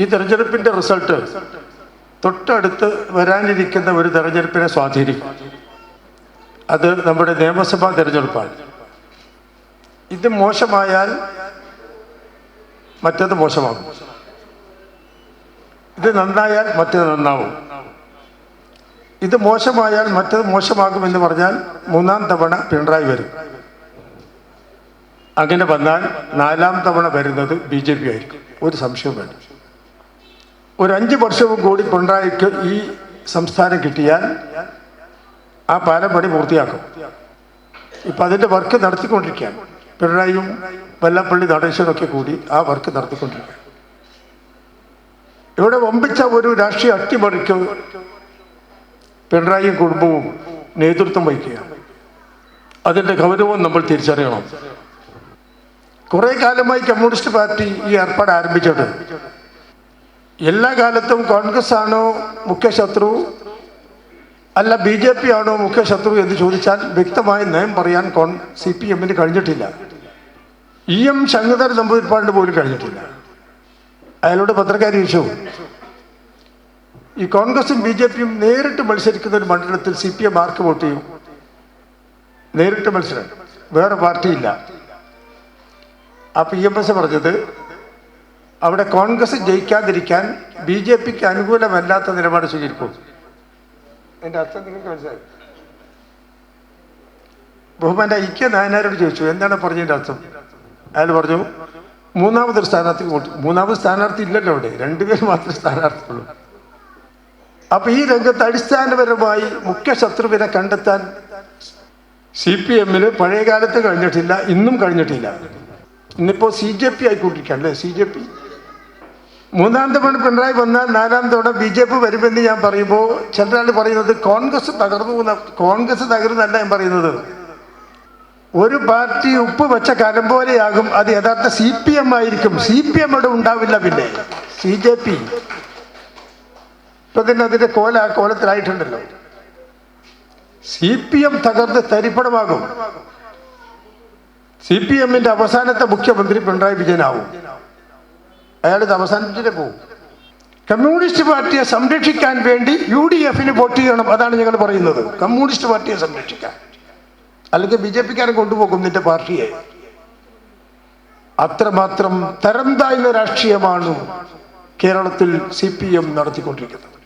ഈ തെരഞ്ഞെടുപ്പിന്റെ റിസൾട്ട് തൊട്ടടുത്ത് വരാനിരിക്കുന്ന ഒരു തെരഞ്ഞെടുപ്പിനെ സ്വാധീനിക്കും. അത് നമ്മുടെ നിയമസഭാ തെരഞ്ഞെടുപ്പാണ്. ഇത് മോശമായാൽ മറ്റത് മോശമാകും. ഇത് നന്നായാൽ മറ്റത് നന്നാവും. ഇത് മോശമായാൽ മറ്റത് മോശമാകും എന്ന് പറഞ്ഞാൽ മൂന്നാം തവണ പിണറായി വരും. അങ്ങനെ വന്നാൽ നാലാം തവണ വരുന്നത് ബി ജെ പി ആയിരിക്കും. ഒരു സംശയം വേണ്ട ഒരു അഞ്ച് വർഷവും കൂടി പിണറായിക്ക് ഈ സംസ്ഥാനം കിട്ടിയാൽ ആ പാലം പണി പൂർത്തിയാക്കും. ഇപ്പം അതിന്റെ വർക്ക് നടത്തിക്കൊണ്ടിരിക്കുകയാണ്. പിണറായിയും വെല്ലപ്പള്ളി നടേശനൊക്കെ കൂടി ആ വർക്ക് നടത്തിക്കൊണ്ടിരിക്കുകയാണ്. ഇവിടെ വമ്പിച്ച ഒരു രാഷ്ട്രീയ അട്ടിമറിക്ക് പിണറായിയും കുടുംബവും നേതൃത്വം വഹിക്കുകയാണ്. അതിന്റെ ഗൗരവം നമ്മൾ തിരിച്ചറിയണം. കുറേ കാലമായി കമ്മ്യൂണിസ്റ്റ് പാർട്ടി ഈ ഏർപ്പാട് ആരംഭിച്ചിട്ട് എല്ലാ കാലത്തും കോൺഗ്രസ് ആണോ മുഖ്യ ശത്രു അല്ല ബി ജെ പി ആണോ മുഖ്യ ശത്രു എന്ന് ചോദിച്ചാൽ വ്യക്തമായ നയം പറയാൻ കോൺ സി പി എമ്മിന് കഴിഞ്ഞിട്ടില്ല. ഇ എം ശങ്കധർ നമ്പൂതിരിപ്പാടിന് പോലും കഴിഞ്ഞിട്ടില്ല. അയാളോട് പത്രക്കാർ ചോദിച്ചു. ഈ കോൺഗ്രസും ബി ജെ പിയും നേരിട്ട് മത്സരിക്കുന്ന ഒരു മണ്ഡലത്തിൽ സി പി എം ആർക്ക് വോട്ട് ചെയ്യും? നേരിട്ട് മത്സരം. വേറെ പാർട്ടിയില്ല. അപ്പൊ ഇ എം എസ് പറഞ്ഞത് അവിടെ കോൺഗ്രസ് ജയിക്കാതിരിക്കാൻ ബി ജെ പിക്ക് അനുകൂലമല്ലാത്ത നിലപാട് സ്വീകരിക്കും. എന്റെ അർത്ഥം നിങ്ങൾക്ക് മനസ്സിലായി. ബഹുമാന്റെ ഐക്യ നായനാരോട് ചോദിച്ചു എന്താണ് പറഞ്ഞതിന്റെ അർത്ഥം അയാൾ പറഞ്ഞു മൂന്നാമതൊരു സ്ഥാനാർത്ഥി മൂന്നാമത് സ്ഥാനാർത്ഥി ഇല്ലല്ലോ അവിടെ രണ്ടുപേർ മാത്രമേ സ്ഥാനാർത്ഥിയുള്ളൂ. അപ്പൊ ഈ രംഗത്ത് അടിസ്ഥാനപരമായി മുഖ്യ ശത്രുവിനെ കണ്ടെത്താൻ സി പി എമ്മിന് പഴയ കാലത്ത് കഴിഞ്ഞിട്ടില്ല ഇന്നും കഴിഞ്ഞിട്ടില്ല. ഇന്നിപ്പോ സി ജെ പി ആയിക്കൊണ്ടിരിക്കുകയാണ് അല്ലേ? സി ജെ പി മൂന്നാം തവണ പിണറായി വന്നാൽ നാലാം തവണ ബി ജെ പി വരുമെന്ന് ഞാൻ പറയുമ്പോൾ ചിലരാൾ പറയുന്നത് കോൺഗ്രസ് തകർന്നു കോൺഗ്രസ് തകർന്നല്ല ഞാൻ പറയുന്നത്. ഒരു പാർട്ടി ഉപ്പ് വെച്ച കലം പോലെയാകും അത് യഥാർത്ഥ സി പി എം ആയിരിക്കും. സി പി എം അവിടെ ഉണ്ടാവില്ല പിന്നെ. C J P. ഇപ്പൊ തന്നെ അതിന്റെ കോല കോലത്തിലായിട്ടുണ്ടല്ലോ. സി പി എം തകർന്ന് തരിപ്പണമാകും. സി പി എമ്മിന്റെ അവസാനത്തെ മുഖ്യമന്ത്രി പിണറായി വിജയനാവും. അയാൾ ഇത് പോകും കമ്മ്യൂണിസ്റ്റ് പാർട്ടിയെ സംരക്ഷിക്കാൻ വേണ്ടി യു ഡി എഫിന് വോട്ട് ചെയ്യണം അതാണ് ഞങ്ങൾ പറയുന്നത്. കമ്മ്യൂണിസ്റ്റ് പാർട്ടിയെ സംരക്ഷിക്കാൻ. അല്ലെങ്കിൽ ബി ജെ പിക്കാരൻ കൊണ്ടുപോകും നിന്റെ പാർട്ടിയെ. അത്രമാത്രം തരം താഴ്ന്ന രാഷ്ട്രീയമാണ് കേരളത്തിൽ സി പി എം നടത്തിക്കൊണ്ടിരിക്കുന്നത്.